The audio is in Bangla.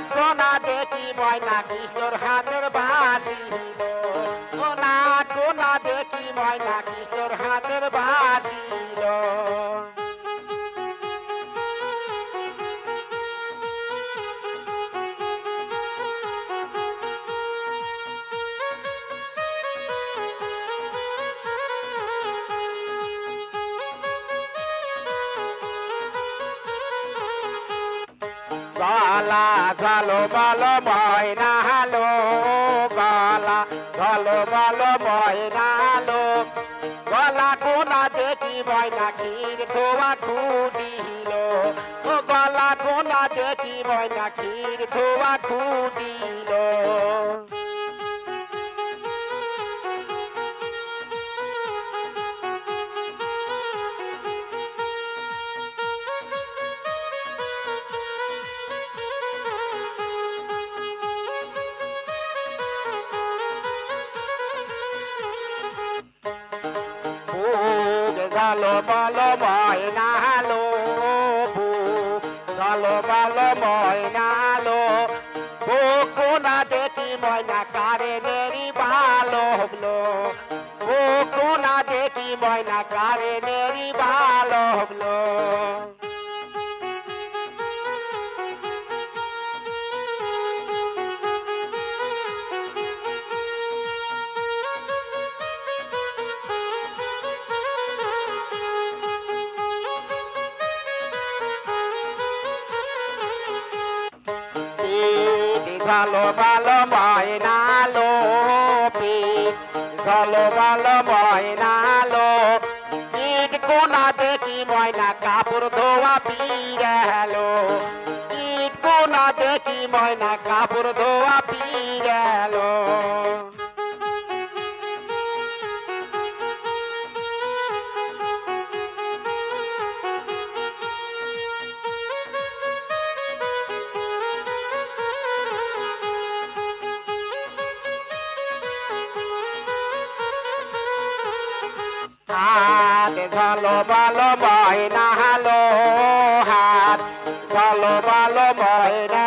লাগতো না দেখি ময়না কৃষ্ণর হাতের বাসি লাগতো না দেখি ময়না কৃষ্ণর হাতের বাসি গলা ঝালো বলো ময়না হালো, গলা ঝালো বলো ময়না হালো। গলা কোনা দেখি ময়না, ক্ষীর ধোয়া খুদিল ও গলা কোনা দেখি ময়না, ক্ষীর ধোয়া খুদিল ঝালো বলো ময়না হালো বুক ঝালো বলো ময়না হালো বুক কোনা দেখি ময়না কারে নেরি ভালো হবলো বুক কোনা দেখি ময়না কারে নেরি ভালো হবলো ঝালো ভালো ময়নালো লো পি ভালো ময়নালো ইট কোনা দেখি ময়না কাপড় ধোয়া পিরালো ইট কোনা দেখি ময়না কাপড় ধোয়া পিরালো হাত ঝালো ভালো ময়না হালো হাত ঝালো ভালো ময়না